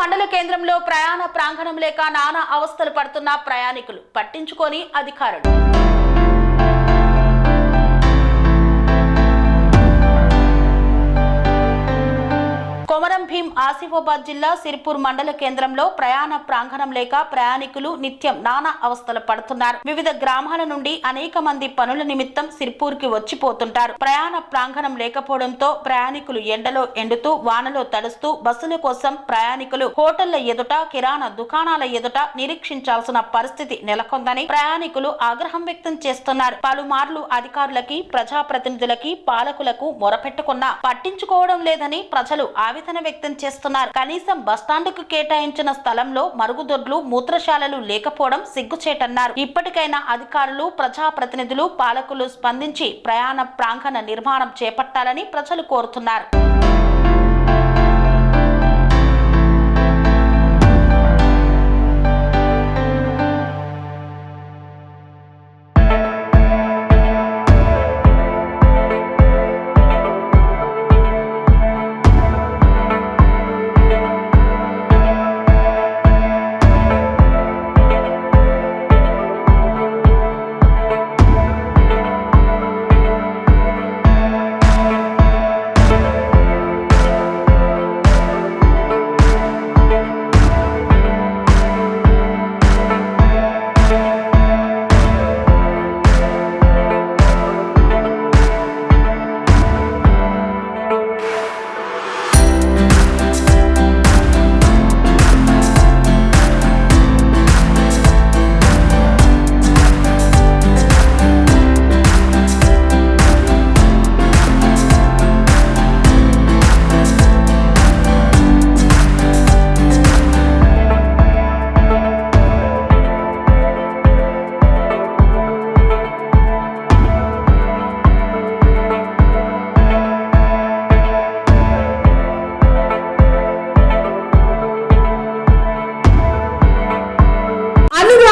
మండల కేంద్రంలో ప్రయాణ ప్రాంగణం లేక నానా అవస్థలు పడుతున్న ప్రయాణికులు పట్టించుకొని అధికారులు. ఆసిఫాబాద్ జిల్లా సిర్పూర్ మండల కేంద్రంలో ప్రయాణ ప్రాంగణం లేక ప్రయాణికులు నిత్యం నానా అవస్థలు పడుతున్నారు. వివిధ గ్రామాల నుండి అనేక మంది పనుల నిమిత్తం సిర్పూర్కి వచ్చిపోతుంటారు. ప్రయాణ ప్రాంగణం లేకపోవడంతో ప్రయాణికులు ఎండలో ఎండుతూ వానలో తడుస్తూ బస్సుల కోసం ప్రయాణికులు హోటళ్ళ ఎదుట కిరాణా దుకాణాల ఎదుట నిరీక్షించాల్సిన పరిస్థితి నెలకొందని ప్రయాణికులు ఆగ్రహం వ్యక్తం చేస్తున్నారు. పలుమార్లు అధికారులకి ప్రజాప్రతినిధులకి పాలకులకు మొరపెట్టుకున్నా పట్టించుకోవడం లేదని ప్రజలు ఆవేదన వ్యక్తం చేస్తున్నారు. కనీసం బస్టాండ్కు కేటాయించిన స్థలంలో మరుగుదొడ్లు మూత్రశాలలు లేకపోవడం సిగ్గుచేటన్నారు. ఇప్పటికైనా అధికారులు ప్రజాప్రతినిధులు పాలకులు స్పందించి ప్రయాణ ప్రాంగణ నిర్మాణం చేపట్టాలని ప్రజలు కోరుతున్నారు.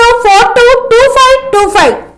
డబల్